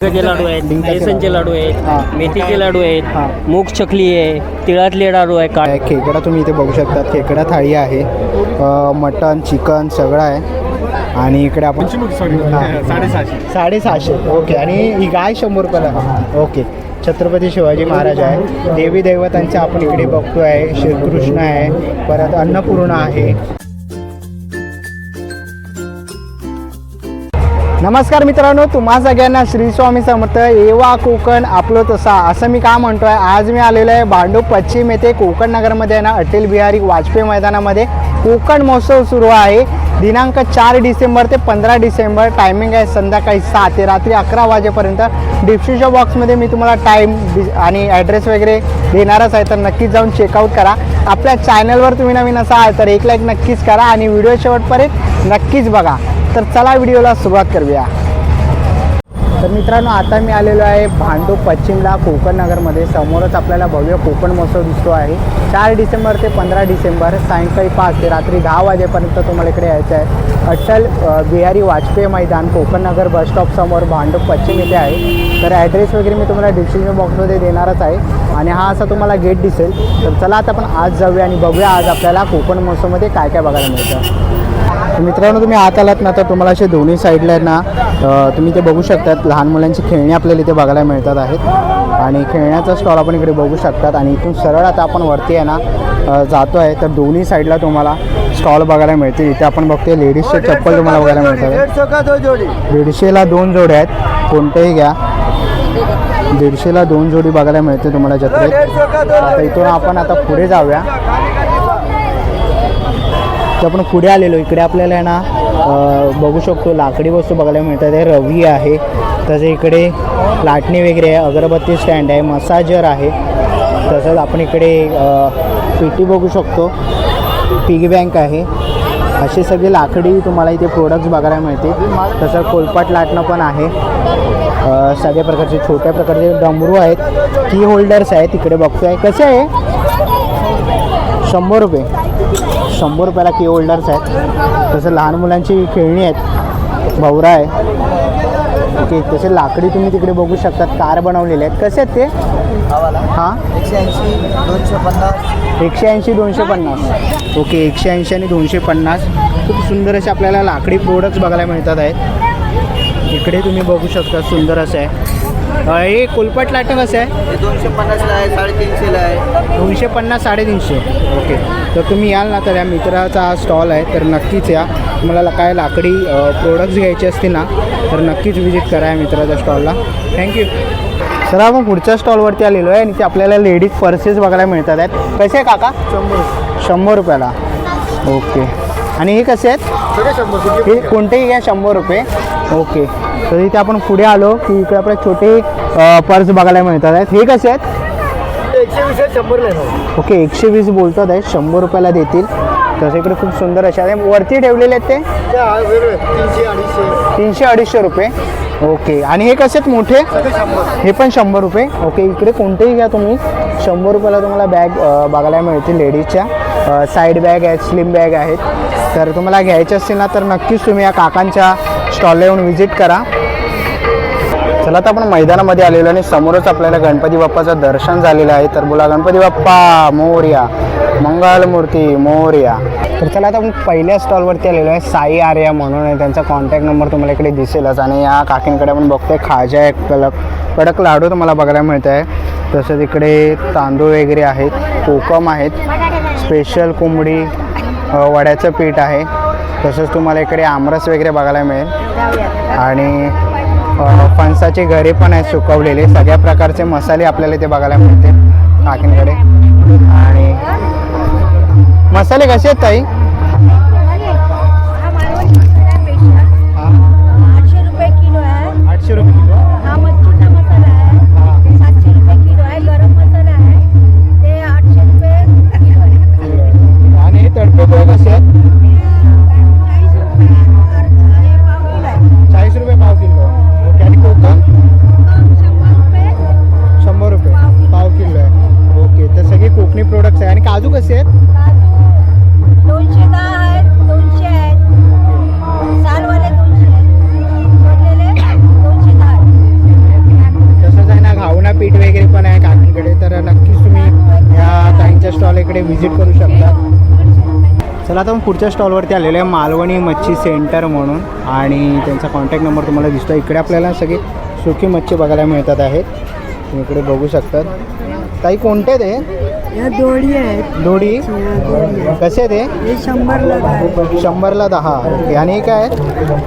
डिंकाचे लाडू आहेत बेसनचे लाडू हां. आहेत मेथीचे लाडू हां. आहेत मूग चकली आहे तिळातले लाडू आहे काय खेकडा तुम्ही इथे बघू शकता. खेकडा थाळी आहे अ, मटण चिकन सगळं आहे. आणि इकडे आपण हां. साडेसहाशे. ओके. आणि ही गाय शंभर रुपयाला ओके. छत्रपती शिवाजी महाराज आहे. देवी दैवतांचे आपण इकडे बघतोय. श्रीकृष्ण आहे. परत अन्नपूर्णा आहे. नमस्कार मित्रांनो तुम्हा सगळ्यांना श्री स्वामी समर्थ येवा कोकण आपलं तसा असं मी का म्हणतोय आज मी आलेलो आहे भांडूप पश्चिम येथे कोकण नगरमध्ये आहे ना अटल बिहारी वाजपेयी मैदानामध्ये. कोकण महोत्सव सुरू आहे दिनांक चार डिसेंबर ते पंधरा डिसेंबर टायमिंग आहे संध्याकाळी सहा ते रात्री अकरा वाजेपर्यंत. डिस्क्रिप्शन बॉक्समध्ये मी तुम्हाला टाईम आणि ॲड्रेस वगैरे देणारच आहे तर नक्कीच जाऊन चेकआउट करा. आपल्या चॅनलवर तुम्ही नवीन असा आहे तर एक लाईक नक्कीच करा आणि व्हिडिओ शेवटपर्यंत नक्कीच बघा. तर चला व्हिडिओला सुरुवात करूया. तर मित्रांनो आता मी आलेलो आहे भांडूप पश्चिमला कोकण नगरमध्ये. समोरच आपल्याला भव्य कोकण महोत्सव दिसतो आहे. चार डिसेंबर ते पंधरा डिसेंबर सायंकाळी पाच ते रात्री दहा वाजेपर्यंत तुम्हाला इकडे यायचं आहे. अटल बिहारी वाजपेयी मैदान कोकण नगर बस स्टॉपसमोर भांडूप पश्चिम येथे आहे. तर ॲड्रेस वगैरे मी तुम्हाला डिस्क्रिप्शन बॉक्समध्ये देणारच आहे. आणि हा असा तुम्हाला गेट दिसेल. तर चला आता आपण आज जाऊया आणि बघूया आज आपल्याला कोकण महोत्सवमध्ये काय काय बघायला मिळतं. मित्रांनो तुम्ही आत आलात ना तर तुम्हाला असे दोन्ही साईडला ना तुम्ही ते बघू शकतात लहान मुलांची खेळणी आपल्याला इथे बघायला मिळतात आहेत. आणि खेळण्याचा स्टॉल आपण इकडे बघू शकतात. आणि इथून सरळ आता आपण वरती आहे ना जातो आहे तर दोन्ही साईडला तुम्हाला स्टॉल बघायला मिळतील. इथे आपण बघतोय लेडीजचे चप्पल तुम्हाला बघायला मिळतात. दीडशेला दोन जोडे आहेत कोणतेही घ्या. दीडशेला दोन जोडी बघायला मिळते तुम्हाला जत्रेत आता इथून आपण आता पुढे जाऊया. तर आपण पुढे आलेलो. इकडे आपल्याला आहे ना बघू शकतो लाकडी वस्तू बघायला मिळतात. आहे रवी आहे. तसे इकडे लाटणी वगैरे आहे. अगरबत्ती स्टँड आहे. मसाजर आहे. तसंच आपण इकडे पेटी बघू शकतो. पिगी बँक आहे. असे सगळे लाकडी तुम्हाला इथे प्रोडक्ट्स बघायला मिळते तसं कोलपाट लाटणं पण आहे. सगळ्या प्रकारचे छोट्या प्रकारचे डमरू आहेत. की होल्डर्स आहेत. तिकडे बघतो आहे कसे आहे? शंभर रुपये. शंभर रुपयाला की होल्डर्स आहेत. तसं लहान मुलांची खेळणी आहेत भवरा आहे. ओके तसे लाकडी तुम्ही तिकडे बघू शकतात कार बनवलेले आहेत. कसे आहेत ते? हां? एकशे ऐंशी दोनशे पन्नास. एकशे ऐंशी दोनशे पन्नास ओके एकशे ऐंशी आणि दोनशे पन्नास. खूप सुंदर असे आपल्याला लाकडी प्रोडक्ट्स बघायला मिळतात आहेत. इकडे तुम्ही बघू शकता सुंदर असं आहे. हे कोलपट लाटणं कसं आहे? हे दोनशे पन्नासला आहे साडेतीनशेला आहे. दोनशे पन्नास साडेतीनशे. ओके. तर तुम्ही याल ना तर या मित्राचा हा स्टॉल आहे तर नक्कीच या. तुम्हाला काय लाकडी प्रोडक्ट्स घ्यायचे असतील ना तर नक्कीच विजिट करा या मित्राच्या स्टॉलला थँक्यू सर आपण पुढच्या स्टॉलवरती आलेलो आहे आणि ते आपल्याला लेडीज पर्सेस बघायला मिळतात आहेत. कसे आहे काका? शंभर. शंभर रुपयाला. ओके. आणि हे कसे आहेत? हे कोणतेही घ्या शंभर रुपये. ओके. तर इथे आपण पुढे आलो की इकडे आपले छोटे पर्स बघायला मिळतात. आहेत हे कसे आहेत? एकशे वीस ओके एकशे वीस बोलतात आहे शंभर रुपयाला देतील. तसे इकडे खूप सुंदर असे आहे वरती ठेवलेले आहेत ते? तीनशे अडीचशे. रुपये. ओके. आणि हे कसे आहेत मोठे? हे पण शंभर रुपये. ओके इकडे कोणतेही घ्या तुम्ही. शंभर रुपयाला तुम्हाला बॅग बघायला मिळतील लेडीजच्या. साईड बॅग आहेत स्लिम बॅग आहेत. तर तुम्हाला घ्यायचे असतील ना तर नक्कीच तुम्ही या काकांच्या स्टॉलला येऊन व्हिजिट करा. चला तर आपण मैदानामध्ये आलेलो आणि समोरच आपल्याला गणपती बाप्पाचं दर्शन झालेलं आहे. तर बोला गणपती बाप्पा मोर्या मंगलमूर्ती मोर्या. तर चला आता आपण पहिल्या स्टॉलवरती आलेलो आहे साई आर्या म्हणून आहे. त्यांचा कॉन्टॅक्ट नंबर तुम्हाला इकडे दिसेलच. आणि या काकींकडे आपण बघतोय खाजा एक कडक कडक लाडू तुम्हाला बघायला मिळत आहे तसंच इकडे तांदूळ वगैरे आहेत कोकम आहेत स्पेशल कोंबडी वड्याचं पीठ आहे. तसंच तुम्हाला इकडे आमरस वगैरे बघायला मिळेल. आणि फणसाची फणसाचे घरे पण आहेत सुकवलेले. सगळ्या प्रकारचे मसाले आपल्याला इथे बघायला मिळते काकींकडे. आणि मसाले कसे आहेत ताई? काजू कसे आहेत? दोनशे दहा आहेत दोनशे आहेत. ना घावणा पीठ वगैरे पण आहे काकींकडे तर नक्कीच तुम्ही या ताईंच्या स्टॉल इकडे व्हिजिट करू शकता. चला आता मग पुढच्या स्टॉलवरती आलेलं आहे मालवणी मच्छी सेंटर म्हणून. आणि त्यांचा कॉन्टॅक्ट नंबर तुम्हाला दिसतो इकडे आपल्याला सगळी सुखी मच्छी बघायला मिळतात आहेत. तुम्ही इकडे बघू शकतात. ताई कोणते आहेत या दोडी आहेत. दोडी? कसे ते हे? शंभरला दहा शंभरला दहा. आणि काय?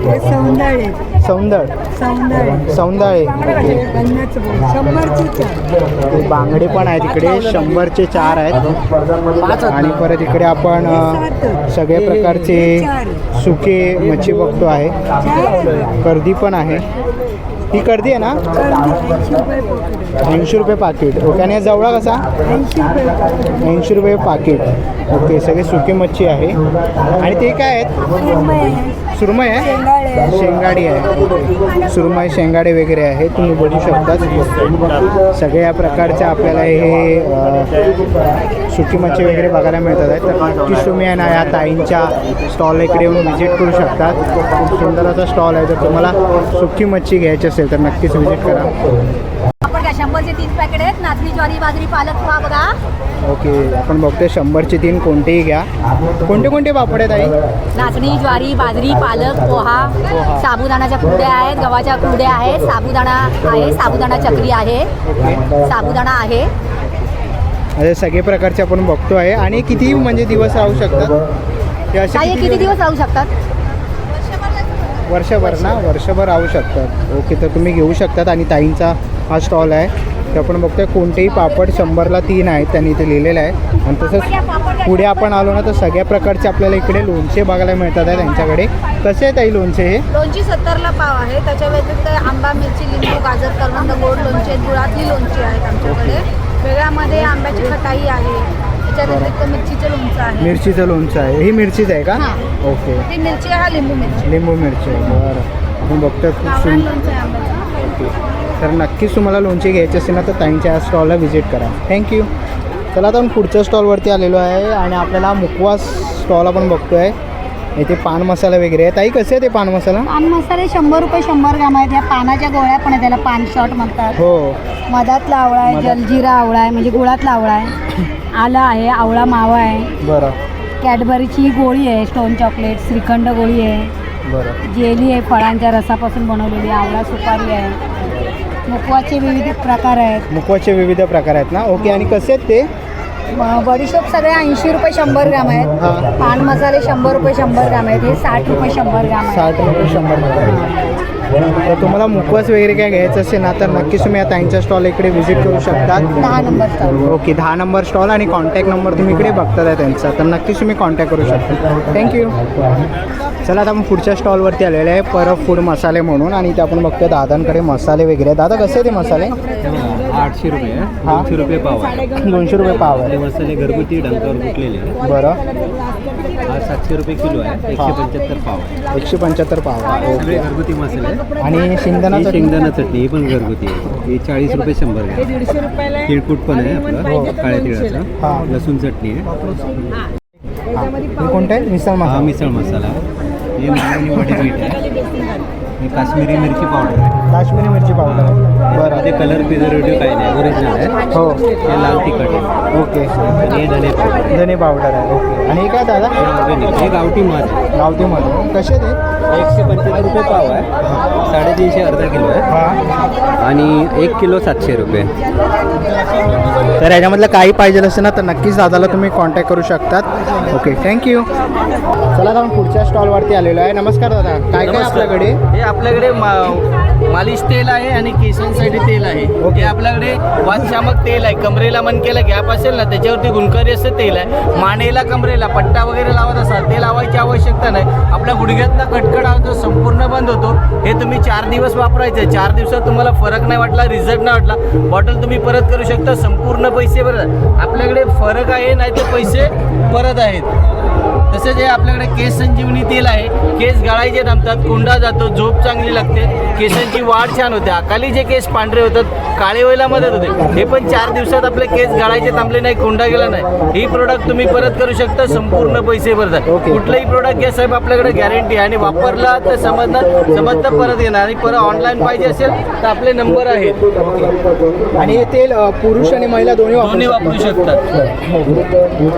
हे सौंदाळे सौंदळ. सौंदाळे सौंदाळे ओके. पन्नास रुपये शंभरची चार. ते बांगडे पण आहेत इकडे. शंभरचे चार आहेत. आणि परत इकडे आपण अ, सगळ्या प्रकारचे सुके मच्छी बघतो आहे. कर्दी पण आहे. ही करते आहे ना? ऐंशी रुपये पाकिट ओके आणि जवळा कसा? ऐंशी रुपये ऐंशी रुपये पाकिट ओके सगळे सुकी मच्छी आहे. आणि ते काय आहेत? सुरमई आहे? आहे आहे. शेंगाडी आहे. सुरमई शेंगाडे वगैरे आहे. तुम्ही बघू शकता. सगळ्या प्रकारच्या आपल्याला हे सुकी मच्छी वगैरे बघायला मिळतात. आहे तर नक्कीच तुम्ही आहे ना या ताईंच्या स्टॉल इकडे येऊन व्हिजिट करू शकतात खूप सुंदर असा स्टॉल आहे. जर तुम्हाला सुकी मच्छी घ्यायची असेल तर नक्कीच व्हिजिट करा. शंभरचे तीन पॅकेट आहेत. नाचणी ज्वारी बाजरी पालक पोहा बघा. ओके आपण बघतोय शंभरचे तीन कोणतेही घ्या. कोणते कोणते पापड आहेत आई? नाचणी ज्वारी बाजरी पालक पोहा. साबुदाणाच्या कुरड्या आहेत गव्हाच्या कुरड्या आहेत. साबुदाणा आहे साबुदाणा चकली आहे. साबुदाणा आहे. असे सगळे प्रकारचे आपण बघतो आहे. आणि किती म्हणजे दिवस राहू शकतात? असे ताई हे किती दिवस राहू शकतात? वर्षभर ना? वर्षभर राहू शकतात. ओके तर तुम्ही घेऊ शकतात आणि ताईंचा हा स्टॉल आहे. तर आपण बघतोय कोणतेही पापड शंभरला तीन आहेत त्यांनी इथे लिहिलेलं आहे. आणि तसंच पुढे आपण आलो ना तर सगळ्या प्रकारचे आपल्याला इकडे लोणचे बघायला मिळतात आहे त्यांच्याकडे. कसे आहेत ताई लोणचे हे? लोणची सत्तरला पाव आहे. त्याच्या व्यतिरिक्त आंबा मिरची लिंबू गाजर करवंद गोड लोणची गुळातली लोणची आहेत आमच्याकडे. वेगळ्यामध्ये आंब्याची खटाई आहे. त्याच्या व्यतिरिक्त मिरचीचं लोणचं आहे. मिरचीचं लोणचं आहे. ही मिरचीच आहे का. ओके. ती मिरची आहे हा लिंबू मिरची. लिंबू मिरची आहे. बरं. आपण बघतोय खूप सुंदर ओके. तर नक्कीच तुम्हाला लोणचे घ्यायचे असेल ना तर ताईंच्या या स्टॉलला व्हिजिट करा. थँक्यू चला आता आपण पुढच्या स्टॉलवरती आलेलो आहे आणि आपल्याला मुकवास स्टॉल आपण बघतो आहे इथे पान मसाला वगैरे आहे. ताई कसे आहे ते पान मसाला? पान मसाले शंभर रुपये शंभर ग्राम आहेत. या पानाच्या गोळ्या पण आहेत त्याला. पान शॉट म्हणतात. हो. मधातला आवळा आहे जलजिरा आवळा आहे म्हणजे गुळातला आवळा आहे. आला आहे आवळा मावा आहे. बरं. कॅडबरीची गोळी आहे स्टोन चॉकलेट श्रीखंड गोळी आहे. बरं. जेली आहे फळांच्या रसापासून बनवलेली आवळा सुपारी आहे. मुकवाचे विविध प्रकार आहेत. मुकवाचे विविध प्रकार आहेत ना? ओके आणि कसे आहेत ते? बडीशोप सगळे ऐंशी रुपये शंभर ग्राम आहेत. पान मसाले शंभर रुपये शंभर ग्राम आहेत. हे साठ रुपये शंभर ग्राम साठ रुपये शंभर रुपये तर तुम्हाला मुकवास वगैरे काय घ्यायचं असेल ना तर नक्कीच तुम्ही या ताईंच्या स्टॉल इकडे व्हिजिट करू शकतात दहा नंबर स्टॉल ओके दहा नंबर स्टॉल आणि कॉन्टॅक्ट नंबर तुम्ही इकडे बघतात आहे त्यांचा. तर नक्कीच तुम्ही कॉन्टॅक्ट करू शकता. थँक्यू चला आता आपण पुढच्या स्टॉलवरती आलेले आहे. परब फूड मसाले म्हणून आणि इथे आपण बघतोय दादांकडे मसाले वगैरे. दादा कसे आहे ते मसाले? आठशे रुपये. हा. दोनशे रुपये पाव दोनशे रुपये पाव ते आहे मसाले घरगुती डंकावर कुटलेले आहे. बरं. सातशे रुपये किलो आहे. एकशे पंच्याहत्तर पाव आहे. एकशे पंच्याहत्तर पाव आहे. सगळे ओके. घरगुती मसाले आहे. आणि शेंगदाणा ही चटणी? शेंगदाणा चटणी ही पण घरगुती आहे. ही चाळीस रुपये शंभर ग्रॅम. तिळकूट पण आहे आपलं. काळ्या हा. तिळाचं. लसूण चटणी आहे. हां. हे कोणतं आहे? मिसळ हा मसाला. मिसळ मसाला. हे मालवणी वडी मीठ आहे. ही काश्मीरी मिरची पावडर आहे. काश्मीरी मिरची पावडर आहे. बरं. मध्ये कलर प्रिझर्वेटिव्ह काही नाही. ओरिजिनल आहे. हो. हे लाल तिखट आहे. ओके. आणि हे धने पावडर. धने पावडर आहे. ओके. आणि हे काय दादा? हे गावठी माल आहे. गावठीमध्ये कसे ते एकशे पंच्याहत्तर रुपये पाव आहे. साडेतीनशे अर्धा किलो आहे. हां. आणि एक किलो सातशे रुपये. तर याच्यामधलं काही पाहिजे असेल ना तर नक्कीच दादाला तुम्ही कॉन्टॅक्ट करू शकतात. ओके. थँक्यू चला आपण पुढच्या स्टॉलवरती आलेलो आहे. नमस्कार दादा. काय काय आपल्याकडे? हे आपल्याकडे मा- मालिश तेल आहे आणि केसांसाठी तेल आहे. ओके. हे आपल्याकडे वातशामक तेल आहे. कमरेला मनकेला गॅप असेल ना त्याच्यावरती गुणकारी असं तेल आहे. मानेला कमरेला पट्टा वगैरे लावत असाल ते लावायची आवश्यकता नाही. आपल्या गुडघ्यातला कटकट हा जो संपूर्ण बंद होतो. हे तुम्ही चार दिवस वापरायचं. चार दिवसात तुम्हाला फरक नाही वाटला रिझल्ट नाही वाटला. बॉटल तुम्ही परत करू शकता संपूर्ण पैसे परत आपल्याकडे फरक आहे नाही तर पैसे परत आहेत. तसेच हे आपल्याकडे केस संजीवनी तेल आहे. केस गळायचे थांबतात कोंडा जातो झोप चांगली लागते. केसांची वाढ छान होते. अकाली जे केस पांढरे होतात काळे व्हायला मदत होते. हे पण चार दिवसात आपले केस गळायचे थांबले नाही कोंडा गेला नाही. ही प्रोडक्ट तुम्ही परत करू शकता संपूर्ण पैसे भरतात. कुठलंही प्रोडक्ट घ्या साहेब आपल्याकडे गॅरंटी आहे आणि वापर वापरला तर समजणार समजतं परत येणार आणि परत ऑनलाईन पाहिजे असेल तर आपले नंबर आहेत. आणि हे तेल अ, पुरुष आणि महिला दोन्ही दोन्ही वापरू शकतात.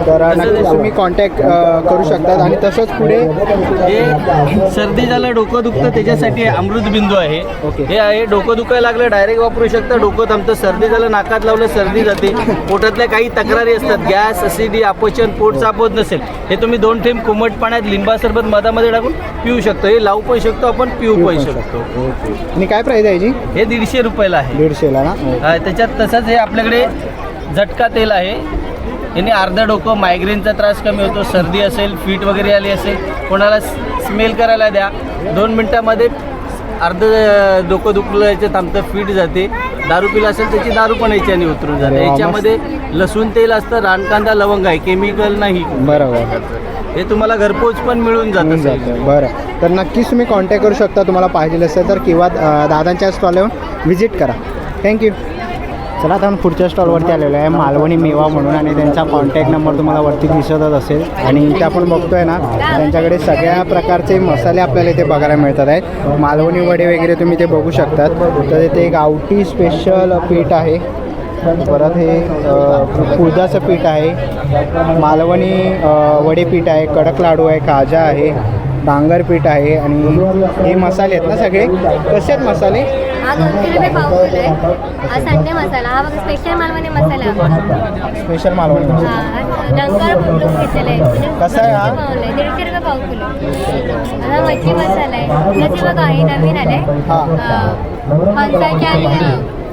तर नक्कीच तुम्ही कॉन्टॅक्ट करू शकतात आणि तसंच पुढे हे सर्दी झालं डोकं दुखतं त्याच्यासाठी हे अमृत बिंदू आहे. हे आहे डोकं दुखायला लागलं डायरेक्ट वापरू शकता. डोकं थांबतं. सर्दी झालं नाकात लावलं सर्दी जाते. पोटातल्या काही तक्रारी असतात. गॅस असिडी अपचन पोट साफ होत नसेल. हे तुम्ही दोन थेंब कोमट पाण्यात लिंबा सरबत मधामध्ये टाकून पिऊ शकतो. हे लावू पण शकतो आपण पिऊ पण शकतो. आणि काय प्राईज आहे याची? हे दीडशे रुपयाला आहे. दीडशेला ना? हा, त्याच्यात तसंच हे आपल्याकडे झटका तेल आहे. याने अर्धं डोकं मायग्रेनचा त्रास कमी होतो सर्दी असेल फीट वगैरे आली असेल कोणाला स्मेल करायला द्या. दोन मिनटामध्ये अर्ध डोकं दुखलं याचं थांबतं फीट जाते. दारू पिला असेल त्याची दारू पण याच्याने उतरून जाते. वा, मस्त. याच्यामध्ये लसूण तेल असतं रानकांदा लवंग आहे. केमिकल नाही. बरोबर. हे तुम्हाला घरपोच पण मिळून जातं जातं बरं. तर नक्कीच तुम्ही कॉन्टॅक्ट करू शकता तुम्हाला पाहिजे असेल तर किंवा अ, दादांच्या स्टॉल येऊन व्हिजिट करा. थँक्यू चला आता आपण पुढच्या स्टॉलवरती आलेलो आहे. मालवणी मेवा म्हणून आणि त्यांचा कॉन्टॅक्ट नंबर तुम्हाला वरती दिसतच असेल. आणि इथे आपण बघतोय ना त्यांच्याकडे सगळ्या प्रकारचे मसाले आपल्याला इथे बघायला मिळतात आहेत. मालवणी वडे वगैरे तुम्ही ते बघू शकतात. तर इथे गावठी स्पेशल पीठ आहे. परत हे कुळदाचं पीठ आहे मालवणी अ, वडे पीठ आहे कडक लाडू आहे काजा आहे डांगर पीठ आहे आणि हे मसाले आहेत ना सगळे? कसे आहेत मसाले? हा दोनशे रुपये पाव किलो आहे. हा संडे मसाला. हा बघा स्पेशल मालवणी मसाला. स्पेशल मालवणी मसाले. हा डंकर बुंडूक घेतलेला आहे. म्हणजे कसा आहे हा? दोनशे पाव आहे, दीडशे रुपये पाव किलो. हा मच्छी मसाला आहे. त्याचे बघा हे नवीन आले. हा. हा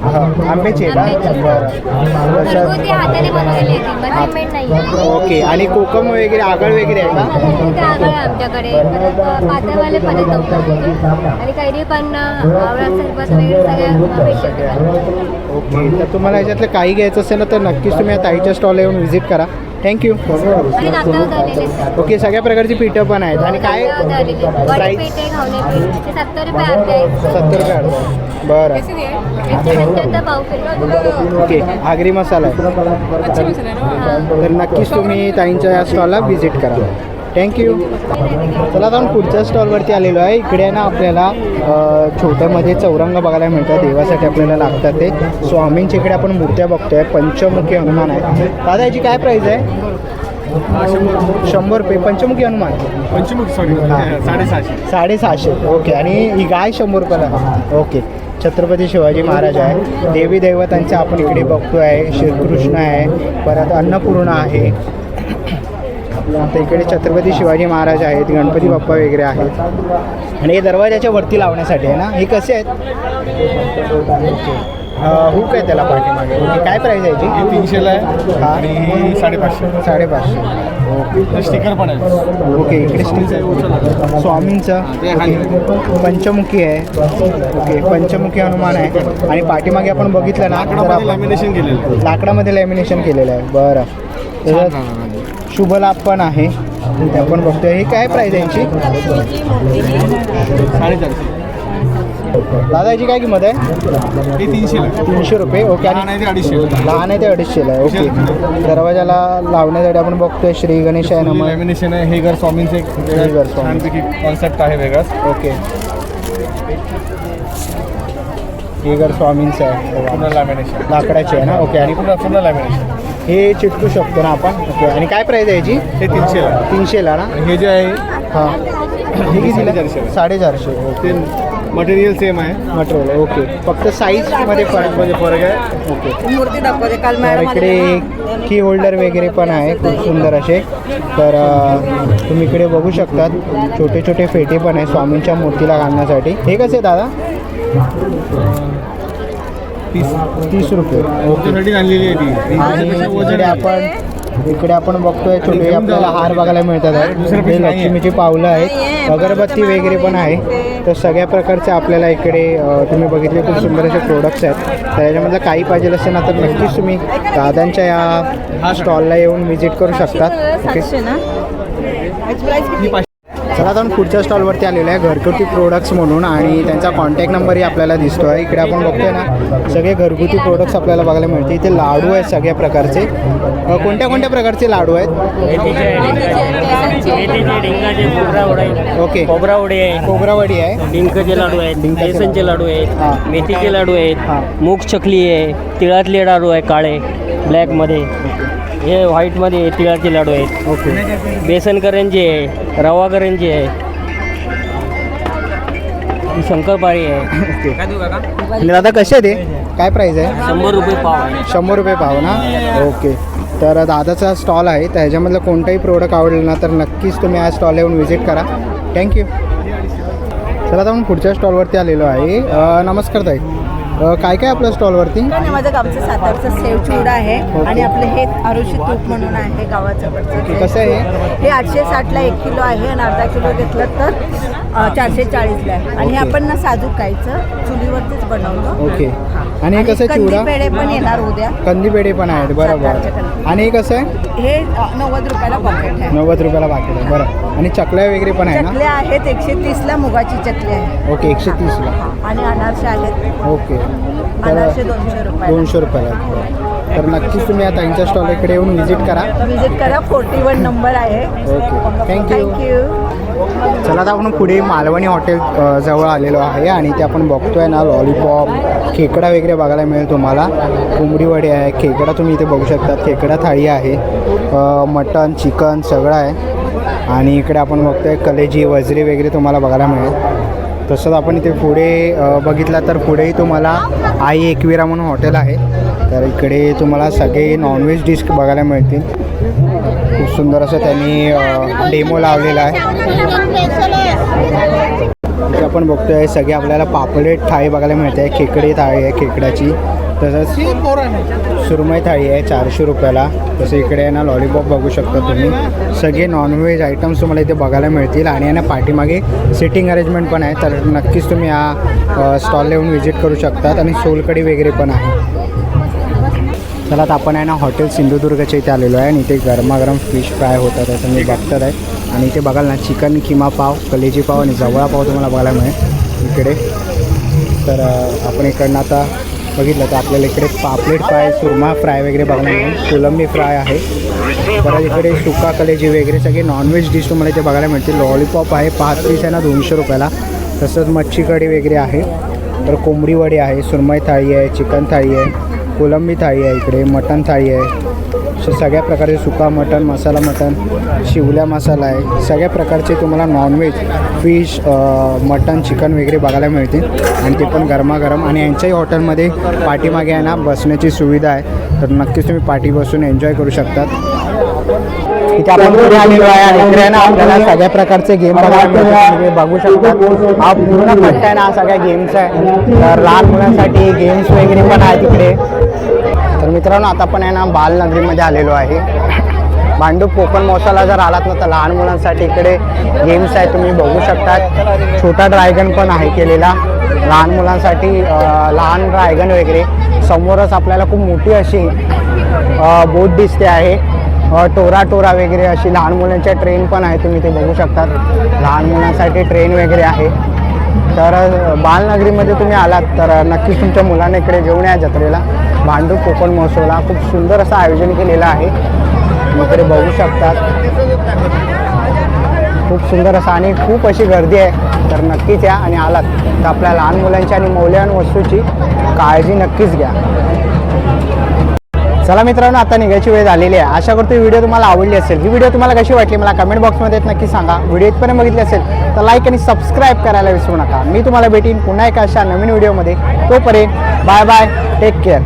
आंब्याची आहे का बरं तसं घरगुती हाताने बनवलेली आहे ती रेडीमेड नाही आहे. ओके आणि कोकम वगैरे आगळ वगैरे आहे का? ते आगळ आहे आमच्याकडे. परत पातळवाले पण आहेत गहू आणि कैरी पण आवळा सरबत वगैरे सगळ्या भेटते ओके तर तुम्हाला याच्यातलं काही घ्यायचं असेल ना तर नक्कीच तुम्ही या ताईच्या स्टॉलला येऊन व्हिजिट करा. थँक्यू. ओके सगळ्या प्रकारची पिठं पण आहेत. आणि काय? प्राईस सत्तर रुपये अर्धे आहे बरं. ओके आगरी मसाला आहे. तर- तर नक्कीच तुम्ही ताईंच्या या स्टॉलला व्हिजिट करा. थँक्यू चला आपण पुढच्या स्टॉलवरती आलेलो आहे. इकडे ना आपल्याला छोट्यामध्ये चौरंग बघायला मिळतात देवासाठी आपल्याला लागतात ते. स्वामींच्या इकडे आपण मूर्त्या बघतोय. पंचमुखी हनुमान आहे दादा याची काय प्राईस आहे? शंभर. रुपये. पंचमुखी हनुमान? पंचमुख सॉरी साडेसहाशे. साडेसहाशे. ओके. आणि ही गाय शंभर रुपयाला ओके. छत्रपती शिवाजी महाराज आहे. देवी दैवतांचे आपण इकडे बघतो आहे श्रीकृष्ण आहे. परत अन्नपूर्णा आहे. आता इकडे छत्रपती शिवाजी महाराज आहेत गणपती बाप्पा वगैरे आहेत. आणि हे दरवाजाच्या वरती लावण्यासाठी आहे ना? हे कसे आहेत? ओके हुक आहे त्याला पाठीमागे. ओके काय प्राईस आहे याची? हे तीनशेला आहे. आणि ही साडेपाचशे. साडेपाचशे. ओके. स्टिकर पण आहे ओके इकडे स्टील स्वामींचं. पंचमुखी आहे. ओके पंचमुखी हनुमान आहे. आणि पाठीमागे आपण बघितलं ना लाकडामध्ये लॅमिनेशन केलेलं आहे. लाकडामध्ये लॅमिनेशन केलेलं आहे. बरं. त्याच्यात शुभ लाभ पण आहे आपण बघतोय. ही काय प्राईस आहे यांची? साडेचारशे. दादा याची काय किंमत आहे? हे तीनशेला आहे. तीनशे रुपये. ओके लहान आणि आहे ते अडीचशे. लहान आहे ते अडीचशेला आहे. ओके दरवाजाला लावण्यासाठी आपण बघतोय श्री गणेश आहे नमः. लॅमिनेशन आहे. हे घर स्वामींचं एक हे घर स्वामी. छानपैकी कॉन्सेप्ट आहे वेगळाच. ओके हे घर स्वामींचं आहे. पूर्ण लॅमिनेशन लाकडाची आहे ना? ओके आणि पूर्ण पूर्ण लॅमिनेशन हे चिटकू शकतो ना आपण? ओके आणि काय प्राईस आहे याची? हे तीनशेला. तीनशेला ना? आणि हे जे आहे हां. हे किती साडेचारशे. साडेचारशे ओके मटेरियल सेम आहे. Material okay. फक्त साईजमध्ये फरकमध्ये फरक आहे. ओके. मूर्ती दाखवते. काल तर इकडे की होल्डर वगैरे पण आहे खूप सुंदर असे. तर अ, तुम्ही इकडे बघू शकतात. छोटे छोटे फेटे पण आहे स्वामींच्या मूर्तीला घालण्यासाठी. हे कसे दादा? तीस तीस रुपये. ओके त्यासाठी आणलेली आहे ती. आणि इकडे आपण इकडे आपण बघतोय छोटे आपल्याला हार बघायला मिळतात. आहे हे लक्ष्मीची पावलं आहेत. अगरबत्ती वगैरे पण आहे. तर सगळ्या प्रकारचे आपल्याला इकडे तुम्ही बघितले खूप सुंदर असे प्रोडक्ट्स आहेत. तर याच्यामधलं काही पाहिजे असेल ना तर नक्कीच तुम्ही दादांच्या या स्टॉलला येऊन व्हिजिट करू शकतात ओके ही तर आता आपण पुढच्या स्टॉलवरती आलेलो आहे घरगुती प्रोडक्ट्स म्हणून आणि त्यांचा कॉन्टॅक्ट नंबरही आपल्याला दिसतो आहे इकडे आपण बघतोय ना सगळे घरगुती प्रोडक्ट्स आपल्याला बघायला मिळते इथे लाडू आहेत सगळ्या प्रकारचे. कोणत्या कोणत्या प्रकारचे लाडू आहेत? ओके. खोबरा वडे आहे. खोबरावडी आहे. डिंकाचे लाडू आहेत बेसनचे लाडू. आहेत मेथीचे लाडू. आहेत मूग चकली आहे तिळातले लाडू आहे काळे ब्लॅकमध्ये. हे व्हाईटमध्ये तिळाचे लाडू आहेत. ओके. बेसन करंजी आहे रवा करंजी आहे. ही शंकरपाळी आहे. आणि दादा कसे आहे ते? काय प्राईस आहे? शंभर रुपये पाव आहे. शंभर रुपये पाव ना? ओके. तर दादाचा स्टॉल आहे तर ह्याच्यामधलं कोणतंही प्रोडक्ट आवडलं ना तर नक्कीच तुम्ही या स्टॉल येऊन व्हिजिट करा. थँक्यू चला आता आपण पुढच्या स्टॉलवरती आलेलो आहे. नमस्कार ताई. अ, काय काय आपल्या स्टॉलवरती आणि माझं गावचं सातारचं सेव चिवडा आहे. आणि आपलं हे आरुषी तूप म्हणून आहे गावाचं कसं आहे हे? हे आठशे साठला एक किलो आहे आणि अर्धा किलो घेतलं तर अ, चारशे चाळीसला आहे आणि हे ओके. आपण ना साजूक खायचं चुलीवरतीच बनवतो ओके आणि हे कसं आहे चिवडा. पेढे पण येणार उद्या. कंदी पेढे पण आहेत बरोबर. आणि हे कसं आहे हे नव्वद रुपयाला पॉकेट आहे. नव्वद रुपयाला पाकिट आहे बरं. आणि चकल्या वगैरे पण आहे ना? चकल्या आहेत एकशे तीसला मुगाची चकली आहे. ओके एकशे तीसला. आणि अनारसे आहेत. ओके. तर दोनशे रुपये दोनशे रुपयाला तर नक्कीच तुम्ही आता त्यांच्या स्टॉल इकडे येऊन व्हिजिट करा. विजिट करा फोर्टी वन नंबर आहे. Okay. Thank you thank you चला आता आपण पुढे मालवणी हॉटेल जवळ आलेलो आहे आणि ते आपण बघतोय ना लॉलीपॉप खेकडा वगैरे बघायला मिळेल तुम्हाला. कोंबडी वडे आहे खेकडा तुम्ही इथे बघू शकता. खेकडा थाळी आहे मटन चिकन सगळं आहे. आणि इकडे आपण बघतोय कलेजी वजरी वगैरे तुम्हाला बघायला मिळेल. तसंच आपण इथे पुढे बघितला बघितलं तर पुढेही तुम्हाला आई एकविरा म्हणून हॉटेल आहे. तर इकडे तुम्हाला सगळे नॉनव्हेज डिश बघायला मिळतील. खूप सुंदर असं त्यांनी डेमो लावलेला आहे. इथे आपण बघतोय सगळे आपल्याला पापलेट थाळी बघायला मिळते खेकडी थाळी आहे खेकड्याची. तसंच सुरमई थाळी आहे चारशे रुपयाला. तसं इकडे आहे ना लॉलीपॉप बघू शकता तुम्ही. सगळे नॉनव्हेज आयटम्स तुम्हाला इथे बघायला मिळतील. आणि यांना ना पाठीमागे सिटिंग अरेंजमेंट पण आहे. तर नक्कीच तुम्ही या स्टॉलला येऊन व्हिजिट करू शकतात. आणि सोलकडी वगैरे पण आहे. चला आता आपण आहे ना हॉटेल सिंधुदुर्गच्या इथे आलेलो आहे आणि इथे गरमागरम फिश फ्राय होतात आहे मी बघतात आहे आणि इथे बघाल ना चिकन किमा पाव कलेजी पाव आणि जवळा पाव तुम्हाला बघायला मिळेल. इकडे. तर आपण इकडनं आता बघितलं तर आपल्याला इकडे पापलेट फ्राय सुरमा फ्राय वगैरे बघायला मिळेल. कोलंबी फ्राय आहे. परत इकडे सुका कलेजी वगैरे सगळे नॉनव्हेज डिश तुम्हाला इथे बघायला मिळतील. लॉलीपॉप आहे पाच पीस आहे ना दोनशे रुपयाला. तसंच मच्छी कढी वगैरे आहे. तर कोंबडी वडी आहे सुरमई थाळी आहे चिकन थाळी आहे. कोलंबी थाळी आहे इकडे मटण थाळी आहे. अशा सगळ्या प्रकारचे सुका मटण मसाला मटण शिवल्या मसाला आहे. सगळ्या प्रकारचे तुम्हाला नॉनव्हेज फिश मटण चिकन वगैरे बघायला मिळतील. आणि ते पण गरमागरम. आणि यांच्याही हॉटेलमध्ये पाठीमागे आहे ना बसण्याची सुविधा आहे. तर नक्कीच तुम्ही पाठी बसून एन्जॉय करू शकतात. आपण पुढे आलेलो आहे आणि इकडे ना आपल्याला सगळ्या प्रकारचे गेम बघायला मिळतात. तुम्ही बघू शकता. हा पूर्ण पट्टा आहे ना सगळ्या गेम्स आहे. तर लहान मुलांसाठी गेम्स वगैरे पण आहे तिकडे तर मित्रांनो आता पण आहे ना बालनगरीमध्ये आलेलो आहे. भांडूप कोकण महोत्सवाला जर आलात ना तर लहान मुलांसाठी इकडे गेम्स आहेत. तुम्ही बघू शकता. छोटा ड्रायगन पण आहे केलेला. लहान मुलांसाठी लहान ड्रायगन वगैरे. समोरच आपल्याला खूप मोठी अशी बोट दिसते आहे. टोरा टोरा वगैरे अशी लहान मुलांच्या ट्रेन पण आहे तुम्ही ते बघू शकतात लहान मुलांसाठी ट्रेन वगैरे आहे. तर बालनगरीमध्ये तुम्ही आलात तर नक्कीच तुमच्या मुलांना इकडे घेऊन या जत्रेला. भांडूप कोकण महोत्सवला खूप सुंदर असं आयोजन केलेलं आहे. इकडे बघू शकतात. खूप सुंदर असं आणि खूप अशी गर्दी आहे. तर नक्कीच या आणि आलात. तर आपल्या लहान मुलांची आणि मौल्यवान वस्तूची काळजी नक्कीच घ्या. चला मित्रांनो आता निघायची वेळ झालेली आहे. आशा करतो व्हिडिओ तुम्हाला आवडली असेल. ही व्हिडिओ तुम्हाला कशी वाटली मला कमेंट बॉक्समध्ये नक्की सांगा. व्हिडिओ इथपर्यंत बघितली असेल तर लाईक आणि सबस्क्राईब करायला विसरू नका. मी तुम्हाला भेटीन पुन्हा एका अशा नवीन व्हिडिओमध्ये. तोपर्यंत बाय बाय टेक केअर